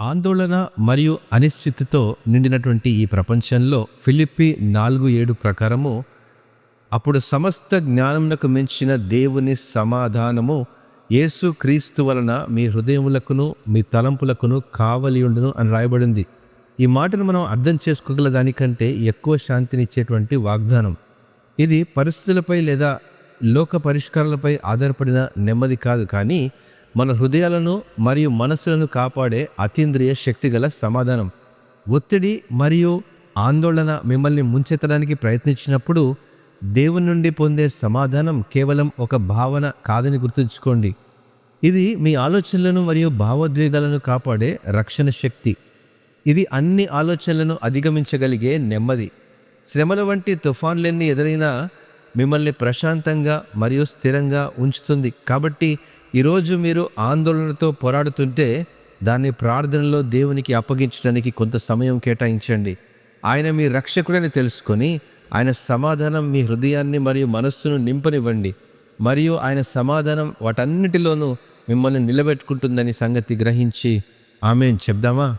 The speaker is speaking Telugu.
ఆందోళన మరియు అనిశ్చితితో నిండినటువంటి ఈ ప్రపంచంలో ఫిలిప్పి నాలుగు ఏడు ప్రకారము అప్పుడు సమస్త జ్ఞానమునకు మించిన దేవుని సమాధానము యేసు క్రీస్తు వలన మీ హృదయములకును మీ తలంపులకును కావలియుండును అని రాయబడింది. ఈ మాటను మనం అర్థం చేసుకోగల దానికంటే ఎక్కువ శాంతినిచ్చేటువంటి వాగ్దానం. ఇది పరిస్థితులపై లేదా లోక పరిష్కారాలపై ఆధారపడిన నెమ్మది కాదు కానీ మన హృదయాలను మరియు మనస్సులను కాపాడే అతీంద్రియ శక్తిగల సమాధానం. ఒత్తిడి మరియు ఆందోళన మిమ్మల్ని ముంచెత్తడానికి ప్రయత్నించినప్పుడు దేవుని నుండి పొందే సమాధానం కేవలం ఒక భావన కాదని గుర్తుంచుకోండి. ఇది మీ ఆలోచనలను మరియు భావోద్వేగాలను కాపాడే రక్షణ శక్తి. ఇది అన్ని ఆలోచనలను అధిగమించగలిగే నెమ్మది. శ్రమల వంటి తుఫాన్లన్నీ ఎదురైనా మిమ్మల్ని ప్రశాంతంగా మరియు స్థిరంగా ఉంచుతుంది. కాబట్టి ఈరోజు మీరు ఆందోళనతో పోరాడుతుంటే దాన్ని ప్రార్థనలో దేవునికి అప్పగించడానికి కొంత సమయం కేటాయించండి. ఆయన మీ రక్షకుడని తెలుసుకొని ఆయన సమాధానం మీ హృదయాన్ని మరియు మనస్సును నింపనివ్వండి. మరియు ఆయన సమాధానం వాటన్నిటిలోనూ మిమ్మల్ని నిలబెట్టుకుంటుందని సంగతి గ్రహించి ఆమె చెప్దామా?